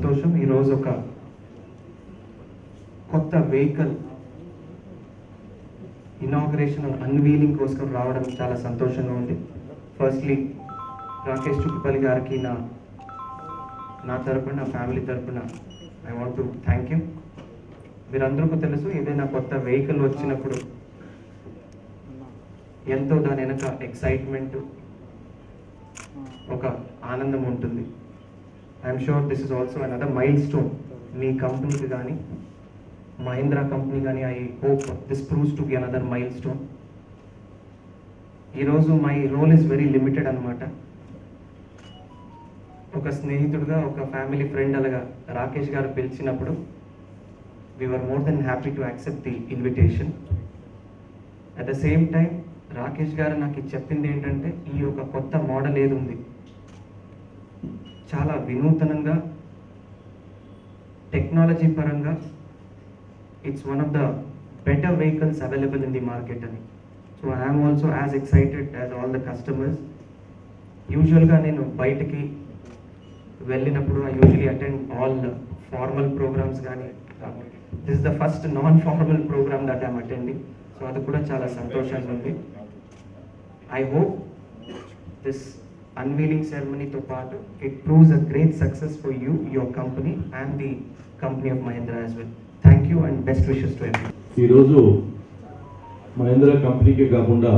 సంతోషం. ఈరోజు ఒక కొత్త వెహికల్ ఇనాగ్రేషన్ అన్వీలింగ్ కోసం రావడం చాలా సంతోషంగా ఉంది. ఫస్ట్లీ రాకేష్ చుట్టుపల్లి గారికి నా నా తరపున నా ఫ్యామిలీ తరపున I want to thank you మీరందరికీ తెలుసు ఏదైనా కొత్త వెహికల్ వచ్చినప్పుడు ఎంతో దాని వెనక ఎక్సైట్మెంట్ ఒక ఆనందం ఉంటుంది. I'm sure this is also another milestone మీ కంపెనీకి కానీ మహీంద్రా కంపెనీ కానీ I hope this proves to be another milestone ఈరోజు my role is very limited అనమాట ఒక స్నేహితుడుగా ఒక ఫ్యామిలీ ఫ్రెండ్ అలాగా రాకేష్ గారు పిలిచినప్పుడు we are more than happy to accept the invitation at the same time Rakesh garu నాకు చెప్పింది ఏంటంటే ఈ ఒక కొత్త మోడల్ ఏది ఉంది? చాలా వినూతనంగా టెక్నాలజీ పరంగా it's one of the better vehicles available in the market అని. So I'm also as excited as all the customers యూజువల్గా నేను బయటకి వెళ్ళినప్పుడు I usually attend all formal programmes కానీ this the first non formal programme that I'm attending so అది కూడా చాలా సంతోషంగా ఉంది. ఐ హోప్ దిస్ అన్వీలింగ్ సెరమనీతో పాటు it proves a great success for you your company and the company of Mahindra as well thank you and best wishes to every ఈరోజు మహేంద్ర కంపెనీకే కాకుండా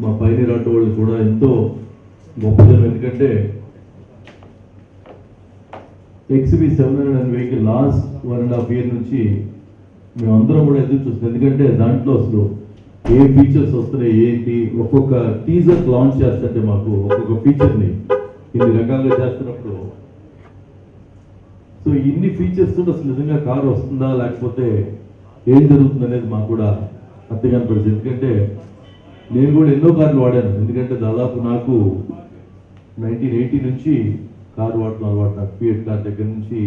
మా పైన ఆటో వాళ్ళు కూడా ఎంతో గొప్పదనం ఎందుకంటే XUV seven hundred and vehicle last one and half year నుంచి మేమందరం కూడా ఎదురు చూస్తాం ఎందుకంటే దాంట్లో అసలు ఏ ఫీచర్స్ వస్తున్నాయి ఏంటి? ఒక్కొక్క టీజర్ లాంచ్ చేస్తుంటే మాకు ఒక్కొక్క ఫీచర్ని ఇన్ని రకాలుగా చేస్తున్నప్పుడు. సో ఇన్ని ఫీచర్స్ అసలు నిజంగా కారు వస్తుందా లేకపోతే ఏం జరుగుతుంది అనేది మాకు కూడా అర్థం కనపడుతుంది ఎందుకంటే నేను కూడా ఎన్నో కార్లు వాడాను. ఎందుకంటే దాదాపు నాకు నైన్టీన్ ఎయిటీ నుంచి కారు వాడటం అలవాటు. నాకు ఫియట్ కార్ దగ్గర నుంచి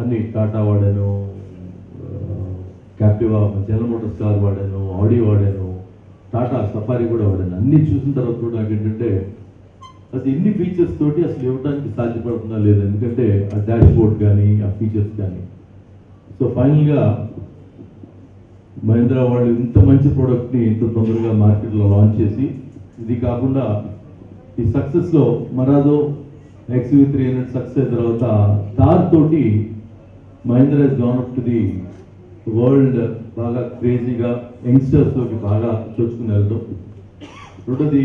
అన్ని టాటా వాడాను. క్యాప్టివా జనరల్ మోటార్స్ కార్ వాడాను ఆడి వాడాను టాటా సఫారీ కూడా వాడాను. అన్ని చూసిన తర్వాత కూడా నాకు ఏంటంటే అసలు ఇన్ని ఫీచర్స్ తోటి అసలు ఇవ్వడానికి సాధ్యపడుతుందా లేదు. ఎందుకంటే ఆ డాష్ బోర్డ్ కానీ ఆ ఫీచర్స్ కానీ. సో ఫైనల్గా మహేంద్ర వాళ్ళు ఇంత మంచి ప్రోడక్ట్ని ఇంత తొందరగా మార్కెట్లో లాంచ్ చేసి ఇది కాకుండా ఈ సక్సెస్లో Marazzo XUV three hundred success అయిన తర్వాత థార్ తోటి Mahindra has gone up to the world బాగా క్రేజీగా యంగ్స్టర్స్లోకి బాగా చొచ్చుకుని వెళ్తాం రెండోది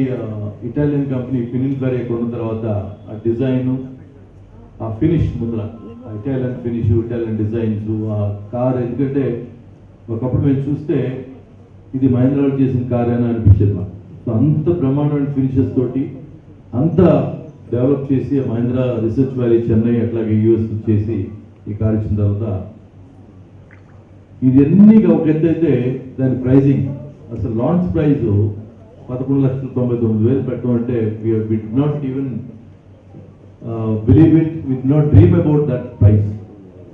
ఇటాలియన్ కంపెనీ ఫినిల్ బరే కొన్న తర్వాత ఆ డిజైన్ ఆ ఫినిష్ ముందర ఇటాలియన్ ఫినిష్ ఇటాలియన్ డిజైన్స్ ఆ కార్ ఎందుకంటే ఒకప్పుడు మేము చూస్తే ఇది మహేంద్ర చేసిన కార్ అని అనిపించేది మాకు. సో అంత బ్రహ్మాండమైన ఫినిషెస్ తోటి అంత డెవలప్ చేసి మహేంద్ర రీసెర్చ్ వ్యాలీ చెన్నై అట్లాగే యూఎస్ చేసి ఈ కార్ ఇచ్చిన తర్వాత ఇది అన్ని ఒక ఎత్తు అయితే దాని ప్రైజింగ్. అసలు లాంచ్ ప్రైస్ పదకొండు లక్షల తొంభై తొమ్మిది వేలు పెట్టమంటే we not even believe it with not dream about that price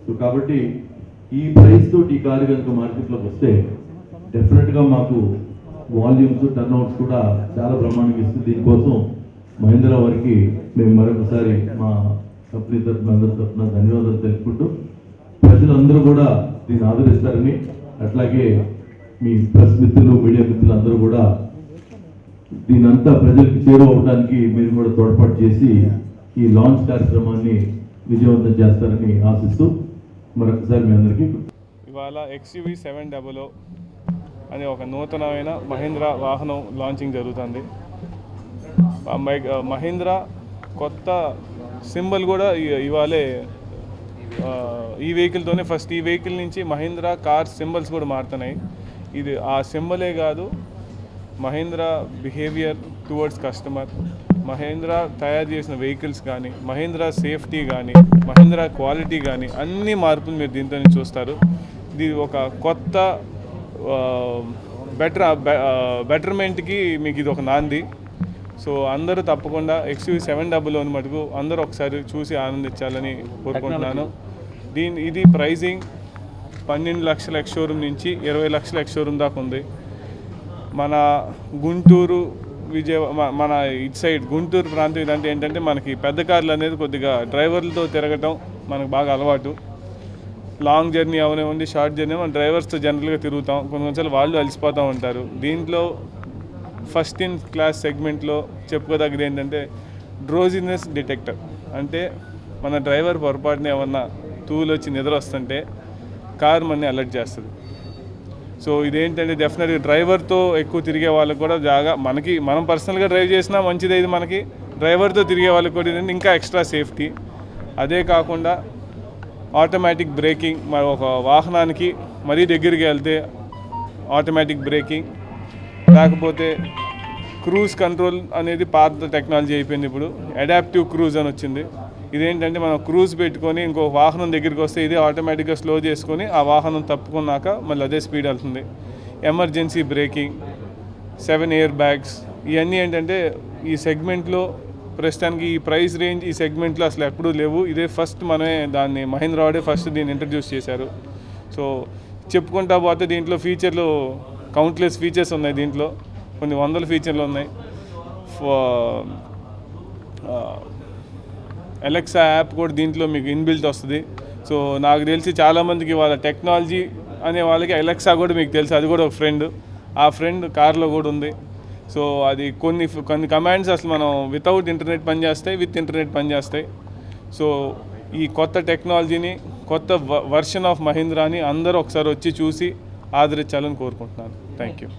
so కాబట్టి ఈ ప్రైస్ తోటి ఈ కారు కనుక మార్కెట్లోకి వస్తే డెఫినెట్గా మాకు వాల్యూమ్స్ టర్న్ అవుట్స్ కూడా చాలా ప్రమాణం ఇస్తుంది దీనికోసం మహేంద్ర వారికి మేము మరొకసారి మా కంపెనీ తరఫున అందరి తరఫున ధన్యవాదాలు తెలుపుకుంటూ ప్రజలందరూ కూడా దీన్ని ఆదరిస్తారని అట్లాగే మీ ప్రెస్ మిత్రులు మీడియా మిత్రులు అందరూ కూడా దీని అంతా ప్రజలకు చేరువవడానికి మీరు కూడా తోడ్పాటు చేసి ఈ లాంచ్ కార్యక్రమాన్ని విజయవంతం చేస్తారని ఆశిస్తూ మరొకసారి మీ అందరికీ ఇవాళ ఎక్స్యూవి సెవెన్ డబల్ అనే ఒక నూతనమైన మహీంద్రా వాహనం లాంచింగ్ జరుగుతుంది. మహీంద్రా కొత్త సింబల్ కూడా ఇవాళే ఈ వెహికల్తోనే ఫస్ట్ ఈ వెహికల్ నుంచి మహీంద్రా కార్ సింబల్స్ కూడా మారుతున్నాయి. ఇది ఆ సింబలే కాదు Mahindra behaviour towards customer Mahindra తయారు చేసిన వెహికల్స్ కానీ మహేంద్రా సేఫ్టీ కానీ మహేంద్రా క్వాలిటీ కానీ అన్ని మార్పులు మీరు దీంతో చూస్తారు. ఇది ఒక కొత్త బెటర్ బెటర్మెంట్కి మీకు ఇది ఒక నాంది. సో అందరూ తప్పకుండా ఎక్స్యూ సెవెన్ డబుల్ వన్ మటుకు అందరూ ఒకసారి చూసి ఆనందించాలని కోరుకుంటున్నాను. దీని ఇది ప్రైజింగ్ పన్నెండు లక్షల ఎక్స్షోరూమ్ నుంచి ఇరవై లక్షల ఎక్స్షోరూమ్ దాకా ఉంది. మన గుంటూరు విజయ మన ఇటు సైడ్ గుంటూరు ప్రాంతం ఇదంటే ఏంటంటే మనకి పెద్ద కార్లు అనేది కొద్దిగా డ్రైవర్లతో తిరగటం మనకు బాగా అలవాటు. లాంగ్ జర్నీ అవనివ్వండి షార్ట్ జర్నీ మనం డ్రైవర్స్తో జనరల్గా తిరుగుతాం. కొన్ని కొన్నిసార్లు వాళ్ళు అలసిపోతూ ఉంటారు. దీంట్లో ఫస్ట్ ఇన్ క్లాస్ సెగ్మెంట్లో చెప్పుకోదగ్గది ఏంటంటే డ్రోజినెస్ డిటెక్టర్. అంటే మన డ్రైవర్ పొరపాటున ఏమన్నా తూలు వచ్చి నిద్ర వస్తుంటే కార్ మనని అలర్ట్ చేస్తుంది. సో ఇదేంటంటే డెఫినెట్గా డ్రైవర్తో ఎక్కువ తిరిగే వాళ్ళకి కూడా జాగా మనకి మనం పర్సనల్గా డ్రైవ్ చేసినా మంచిది ఇది మనకి. డ్రైవర్తో తిరిగే వాళ్ళకి కూడా ఏంటంటే ఇంకా ఎక్స్ట్రా సేఫ్టీ అదే కాకుండా ఆటోమేటిక్ బ్రేకింగ్ మరి ఒక వాహనానికి మరీ దగ్గరికి వెళ్తే ఆటోమేటిక్ బ్రేకింగ్ లేకపోతే క్రూజ్ కంట్రోల్ అనేది పాత టెక్నాలజీ అయిపోయింది ఇప్పుడు. అడాప్టివ్ క్రూజ్ అని వచ్చింది. ఇదేంటంటే మనం క్రూజ్ పెట్టుకొని ఇంకో వాహనం దగ్గరికి వస్తే ఇదే ఆటోమేటిక్గా స్లో చేసుకొని ఆ వాహనం తప్పుకున్నాక మళ్ళీ అదే స్పీడ్ వెళ్తుంది. Emergency braking seven air bags ఇవన్నీ ఏంటంటే ఈ సెగ్మెంట్లో ప్రస్తుతానికి ఈ ప్రైస్ రేంజ్ ఈ సెగ్మెంట్లో అసలు ఎప్పుడూ లేవు. ఇదే ఫస్ట్ మనమే దాన్ని మహేంద్రవాడే ఫస్ట్ దీన్ని ఇంట్రడ్యూస్ చేశారు. సో చెప్పుకుంటా పోతే దీంట్లో ఫీచర్లు కౌంట్లెస్ ఫీచర్స్ ఉన్నాయి దీంట్లో. కొన్ని వందల ఫీచర్లు ఉన్నాయి. ఎలక్సా యాప్ కూడా దీంట్లో మీకు ఇన్బిల్ట్ వస్తుంది. సో నాకు తెలిసి చాలామందికి వాళ్ళ టెక్నాలజీ అనే వాళ్ళకి ఎలక్సా కూడా మీకు తెలుసు. అది కూడా ఒక ఫ్రెండ్ ఆ ఫ్రెండ్ కార్లో కూడా ఉంది. సో అది కొన్ని కొన్ని కమాండ్స్ అసలు మనం వితౌట్ ఇంటర్నెట్ పనిచేస్తాయి విత్ ఇంటర్నెట్ పనిచేస్తాయి సో ఈ కొత్త టెక్నాలజీని కొత్త వర్షన్ ఆఫ్ మహీంద్రాని అందరూ ఒకసారి వచ్చి చూసి ఆదరించాలని కోరుకుంటున్నాను. Thank you